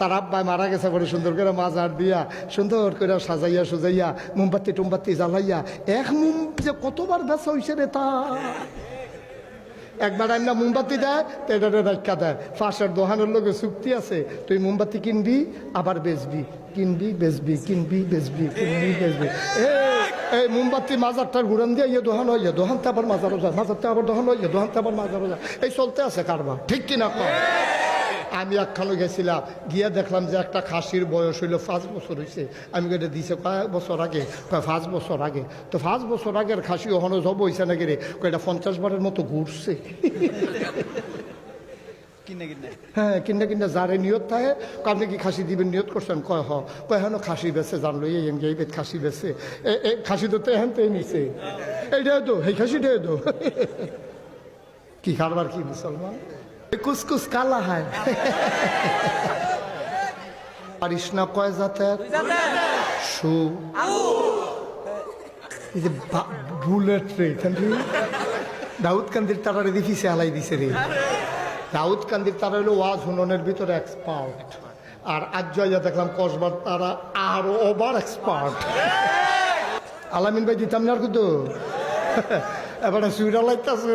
তার আব্বাই মারা গেছে বড় সুন্দর করে মাজার দিয়া, সুন্দর করে সাজাইয়া সুজাইয়া, মোমবাতি টুমবাতি জ্বালাইয়া, এক মোম যে কতবার বেচা হয়েছে রে তা। একবার আইনা মোমবাতি দেয় তো দেয় ফাঁসের দোকানের লোকে চুক্তি আছে, তুই মোমবাতি কিনবি, আবার বেচবি। কিনবি বেচবি কিনবি বেচবি কিনবি, বেচবি। এই মোমবাতি মাজারটার ঘুরান দিয়ে ইয়ে দোকান হয়ে যায় দোকানতে আবার মাজারও যায়, মাজারতে আবার দোকান হয়ে যায় দোকানতে আবার মাজারও যায়। এই চলতে আছে কারবার, ঠিক কিনা কর আমি একখানে গেছিলাম গিয়ে দেখলাম যে একটা খাসির বয়স হইল পাঁচ বছর হয়েছে আমি এটা দিছে কয়েক বছর আগে? পাঁচ বছর আগে। তো পাঁচ বছর আগের খাসি ওখানে সব হয়েছে নাকি রে? কয়টা পঞ্চাশ বারের মতো ঘুরছে। হ্যাঁ কিনা কিনা যারে নিয়ত থাকে আপনি কি খাসি দিবেন নিয়ত করছেন কয় হ। কয় হেন খাসি বেছে জানলো এই এম এই খাসি বেছে এ- এ খাসি তো এহেন তো নিছে। এইটাই তো এই খাসিটাই তো। কি কারবার কি মুসলমান? কুসকুস কালা হয়। পারিস না কয় জাতের? সু। এই যে বুলেট রে দাউদ কান্দির তারারে দেখিছে আলাই দিছে রে। দাউদ কান্দির তারা হলো ওয়াজ হুননের ভিতরে এক্সপার্ট আর আজ জয়া দেখলাম কসবার তারা আর ওভার এক্সপার্ট আলামিন ভাই দিতাম না আর কিন্তু এবারে সুইরা লাইতাছে।